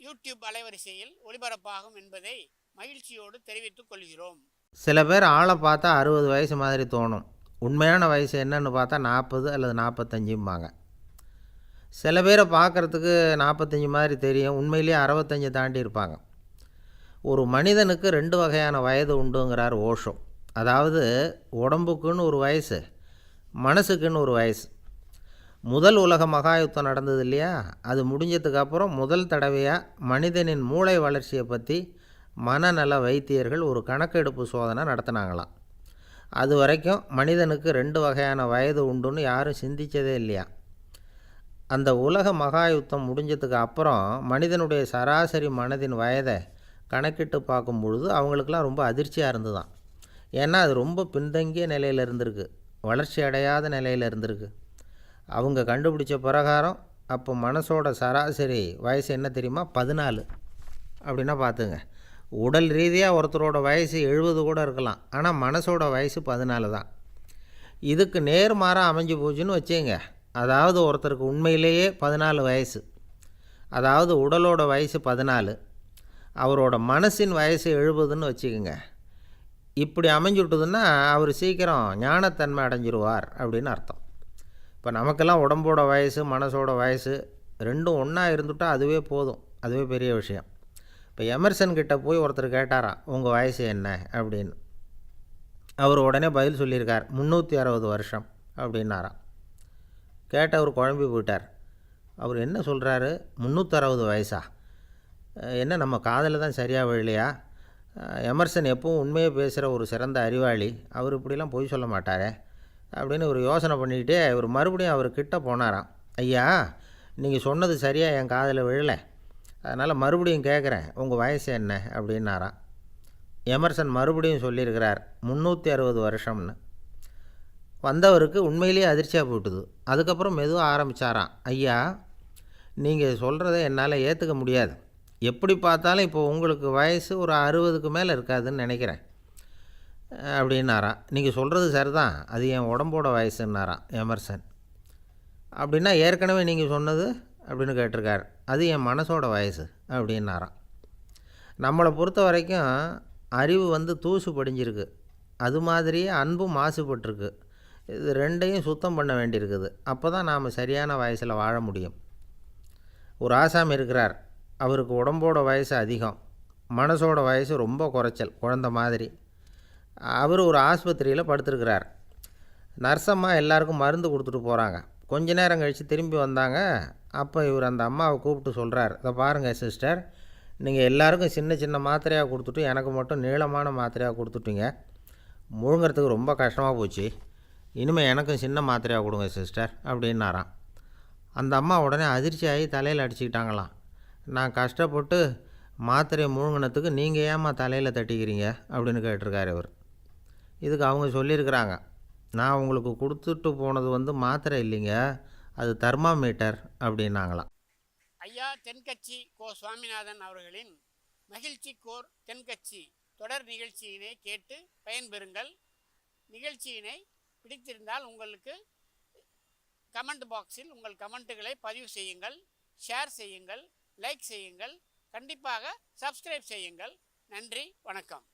YouTube அலைவரிசையில் ஒளிபரப்பாகும் என்பதை மகிழ்ச்சியோடு தெரிவித்துக் கொள்கிறோம். சில பேர் ஆளை பார்த்தா அறுபது வயசு மாதிரி தோணும். உண்மையான வயசு என்னன்னு பார்த்தா நாற்பது அல்லது நாற்பத்தஞ்சும்பாங்க. சில பேரை பார்க்குறதுக்கு நாற்பத்தஞ்சு மாதிரி தெரியும். உண்மையிலேயே அறுபத்தஞ்சு தாண்டி இருப்பாங்க. ஒரு மனிதனுக்கு ரெண்டு வகையான வயது உண்டுங்கிறார் ஓஷோ. அதாவது உடம்புக்குன்னு ஒரு வயசு மனசுக்குன்னு ஒரு வயசு. முதல் உலக மகாயுத்தம் நடந்தது இல்லையா? அது முடிஞ்சதுக்கப்புறம் முதல் தடவையாக மனிதனின் மூளை வளர்ச்சியை பற்றி மனநல வைத்தியர்கள் ஒரு கணக்கெடுப்பு சோதனை நடத்தினாங்களாம். அது வரைக்கும் மனிதனுக்கு ரெண்டு வகையான வயது உண்டுன்னு யாரும் சிந்திச்சதே இல்லையா? அந்த உலக மகாயுத்தம் முடிஞ்சதுக்கு அப்புறம் மனிதனுடைய சராசரி மனதின் வயதை கணக்கிட்டு பார்க்கும் பொழுது அவங்களுக்கெல்லாம் ரொம்ப அதிர்ச்சியாக இருந்துதான். ஏன்னா அது ரொம்ப பின்தங்கிய நிலையில் இருந்திருக்கு. வளர்ச்சி அடையாத நிலையில் இருந்திருக்கு. அவங்க கண்டுபிடிச்ச பிரகாரம் அப்போ மனசோட சராசரி வயசு என்ன தெரியுமா? பதினாலு. அப்படின்னா பார்த்துங்க. உடல் ரீதியாக ஒருத்தரோட வயசு எழுபது கூட இருக்கலாம். ஆனால் மனசோட வயசு பதினாலு தான். இதுக்கு நேர்மாறாக அமைஞ்சு போச்சுன்னு வச்சுங்க. அதாவது ஒருத்தருக்கு உண்மையிலேயே பதினாலு வயசு. அதாவது உடலோட வயசு பதினாலு. அவரோட மனசின் வயசு எழுபதுன்னு வச்சுக்கோங்க. இப்படி அமைஞ்சுட்டுதுன்னா அவர் சீக்கிரம் ஞானத்தன்மை அடைஞ்சிருவார் அப்படின்னு அர்த்தம். இப்போ நமக்கெல்லாம் உடம்போட வயசு மனசோட வயசு ரெண்டும் ஒன்றா இருந்துட்டால் அதுவே போதும். அதுவே பெரிய விஷயம். இப்போ எமர்சன் கிட்டே போய் ஒருத்தர் கேட்டாராம் உங்கள் வயசு என்ன? அப்படின்னு. அவர் உடனே பதில் சொல்லியிருக்கார் முந்நூற்றி அறுபது வருஷம் அப்படின்னாராம். கேட்டவர் குழம்பி போயிட்டார். அவர் என்ன சொல்கிறாரு முந்நூற்றறுபது வயசா? என்ன நம்ம காதில் தான் சரியாக விழலையா? எமர்சன் எப்பவும் உண்மையை பேசுகிற ஒரு சிறந்த அறிவாளி. அவர் இப்படிலாம் பொய் சொல்ல மாட்டாரே. அப்படின்னு ஒரு யோசனை பண்ணிக்கிட்டே இவர் மறுபடியும் அவர் போனாராம். ஐயா நீங்கள் சொன்னது சரியாக என் காதில் விழலை. அதனால் மறுபடியும் கேட்குறேன் உங்கள் வயசு என்ன? அப்படின்னாராம். எமர்சன் மறுபடியும் சொல்லியிருக்கிறார் முந்நூற்றி அறுபது வருஷம்னு. வந்தவருக்கு உண்மையிலேயே அதிர்ச்சியாக போட்டுது அதுக்கப்புறம் மெதுவாக ஆரம்பித்தாராம் ஐயா நீங்கள் சொல்கிறத என்னால் ஏற்றுக்க முடியாது. எப்படி பார்த்தாலும் இப்போ உங்களுக்கு வயசு ஒரு அறுபதுக்கு மேலே இருக்காதுன்னு நினைக்கிறேன். அப்படின்னாராம். நீங்கள் சொல்கிறது சரிதான். அது என் உடம்போட வயசுன்னாராம் எமர்சன். அப்படின்னா ஏற்கனவே நீங்கள் சொன்னது? அப்படின்னு கேட்டிருக்கார். அது என் மனசோட வயசு அப்படின்னாராம். நம்மளை பொறுத்த வரைக்கும் அறிவு வந்து தூசு படிஞ்சிருக்கு. அது மாதிரியே அன்பும் மாசுபட்டிருக்கு. இது ரெண்டையும் சுத்தம் பண்ண வேண்டியிருக்குது. அப்போ தான் நாம் சரியான வயசில் வாழ முடியும். ஒரு ஆசாமி இருக்கிறார். அவருக்கு உடம்போட வயசு அதிகம். மனசோட வயசு ரொம்ப குறைச்சல். குழந்த மாதிரி. அவர் ஒரு ஆஸ்பத்திரியில் படுத்திருக்கிறார். நர்ஸம்மா எல்லாருக்கும் மருந்து கொடுத்துட்டு போகிறாங்க கொஞ்ச நேரம் கழித்து திரும்பி வந்தாங்க. அப்போ இவர் அந்த அம்மாவை கூப்பிட்டு சொல்கிறார் இதை பாருங்கள் சிஸ்டர். நீங்கள் எல்லாருக்கும் சின்ன சின்ன மாத்திரையாக கொடுத்துட்டு எனக்கு மட்டும் நீளமான மாத்திரையாக கொடுத்துட்டீங்க. முழுங்கிறதுக்கு ரொம்ப கஷ்டமாக போச்சு. இனிமேல் எனக்கும் சின்ன மாத்திரையாக கொடுங்க சிஸ்டர் அப்படின்னாராம். அந்த அம்மா உடனே அதிர்ச்சியாகி தலையில் அடிச்சுக்கிட்டாங்களாம். நான் கஷ்டப்பட்டு மாத்திரையை முழுங்கினத்துக்கு நீங்கள் ஏம்மா தலையில் தட்டிக்கிறீங்க? அப்படின்னு கேட்டிருக்காரு இவர். இதுக்கு அவங்க சொல்லியிருக்கிறாங்க. நான் உங்களுக்கு கொடுத்துட்டு போனது வந்து மாத்திரை இல்லைங்க அது தர்மாமீட்டர் அப்படின்னாங்களாம். ஐயா தென்கட்சி கோ சுவாமிநாதன் அவர்களின் மகிழ்ச்சி கோர் தென்கட்சி தொடர் நிகழ்ச்சியினை கேட்டு பயன்பெறுங்கள். நிகழ்ச்சியினை பிடித்திருந்தால் உங்களுக்கு கமெண்ட் பாக்ஸில் உங்கள் கமெண்ட்டுகளை பதிவு செய்யுங்கள் ஷேர் செய்யுங்கள் லைக் செய்யுங்கள் கண்டிப்பாக சப்ஸ்கிரைப் செய்யுங்கள். நன்றி வணக்கம்.